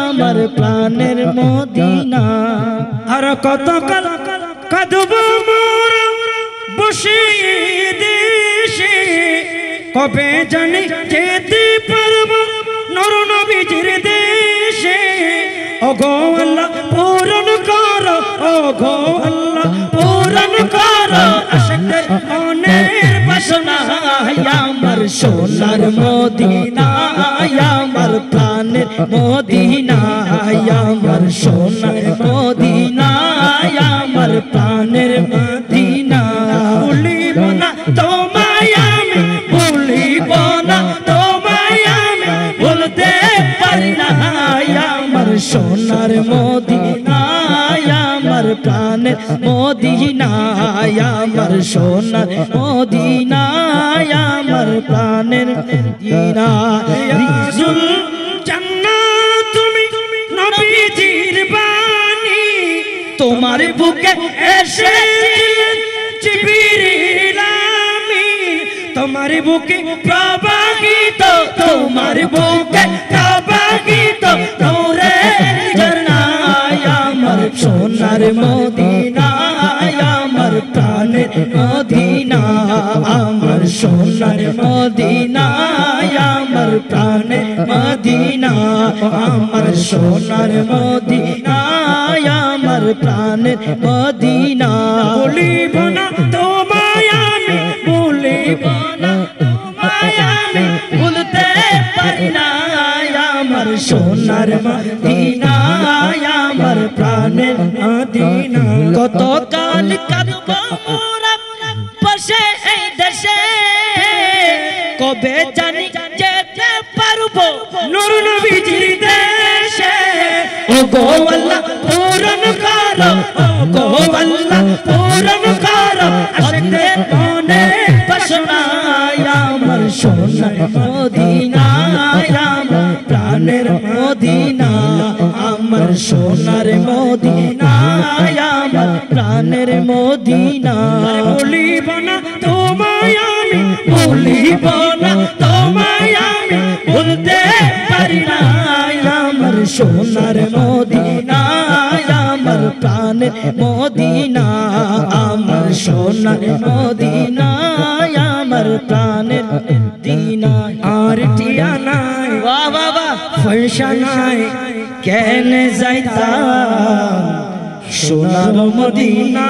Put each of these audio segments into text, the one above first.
আমার প্রাণের মদিনা। আর কত কাল কাঁদব মোর বসে দেশে। কবে জানি যেতে পারব নর নবীজির দেশে। ওগো আল্লাহ, পূরণ কর, ওগো আল্লাহ, পূরণ কর। আশকের মনের বাসনা আমার সোনার মদিনা আমার প্রাণের মদিনা সোনার মদিনা আমার প্রাণের মদিনা রিজুল জান্নাত তুমি নবীজির বাণী তোমার বুকে এসে জিবরিল আমিন তোমার বুকে প্রবাহিত, তোমার বুকে প্রবাহিত নূরে ঝরনায় আমার সোনার মদিনা আমার প্রাণের মদিনা, আমার সোনার মদিনা আমার প্রাণের মদিনা, আমার সোনার মদিনা আমার প্রাণের মদিনা। বলিব না তোমায় আমি, বলিব না তোমায় আমি, ভুলতে পারি না আমার সোনার মদিনা। আমার প্রাণের মদিনা কত কাল কাঁদব মোরা বসে এই দেশে কবে জানি যেতে পারব নূর নবীজির দেশে ও গো আল্লাহ মদিনা আমার সোনার মদিনা আমার প্রাণের মদিনা। বলিব না তোমায় আমি ভুলিব না তোমায় আমি ভুলতে পারি না। আমার সোনার মদিনা আমার প্রাণের মদিনা আমার সোনার মদিনা আমার প্রাণের দিনা আর টিয়া নাই। বাহ পয়সা নাই কেন যাইতা সোনার মদিনা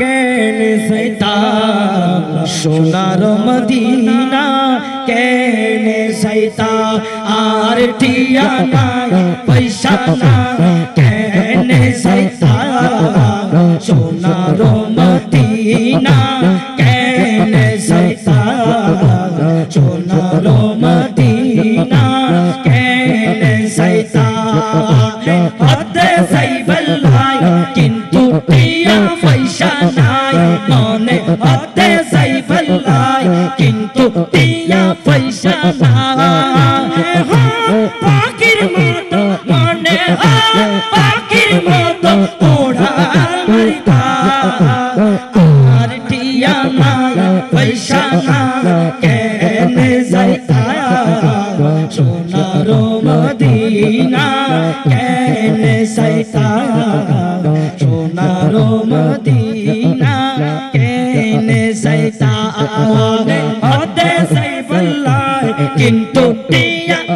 কেন যাইতা সোনার মদিনা কেন যাইতা আর টিয়া নাই পয়সা নাই কেন যাইতা সোনার মদিনা পয়সা নাই মনে হাতে সাইবল্লাই কিন্তু টিয়া পয়সা নাই পাখির মতো মনে পাখির মতো ওড়া মারিতা আর টিয়া নাই পয়সা নাই কেনে যাইতা সোনার মদিনা কেনে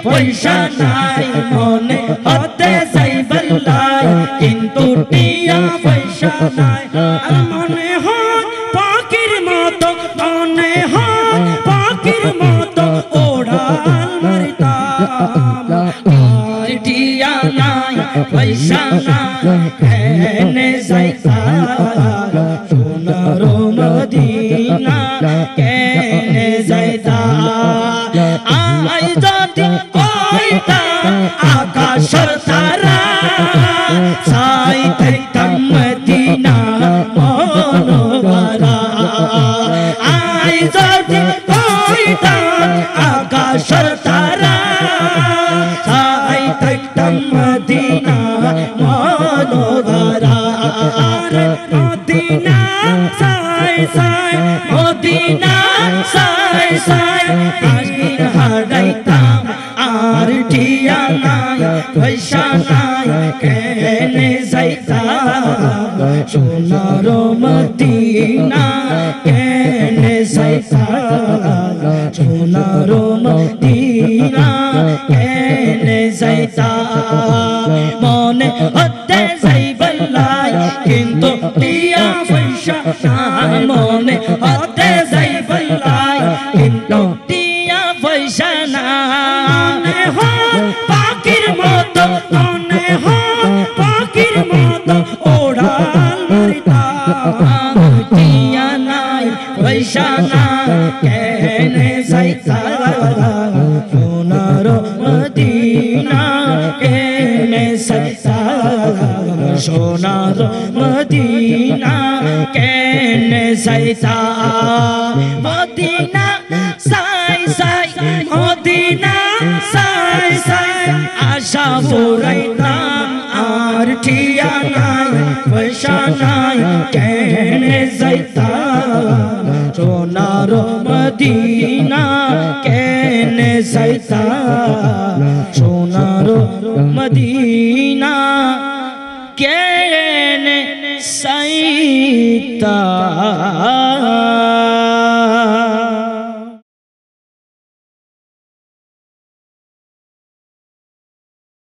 পয়সা নাই মনে হতে সাইবল্লাই কিন্তু টিয়া পয়সা নাই আর মনে হয় পাখির মতো মনে হয় পাখির মতো ওড়াল মারিতাম আর টিয়া না নাই পয়সা নাই কেনে যাইতা সোনার মদিনা কেনে যাইতা মনে হতে যাইবলাই কিন্তু টিয়া পয়সা নাই মনে হতে যাইবলাই কিন্তু টিয়া পয়সা পাখির মতো মনে টিয়া নাই পয়সা নাই কেনে মদিনা কেনে যাইতা মদিনা সাই সাই মদিনা সাই সাই আশা ফুরাইতাম আর ঠিয়া নাই পয়সা নাই কেনে যাইতা সোনার মদিনা কেনে যাইতা সোনার মদিনা কেনে সাইতা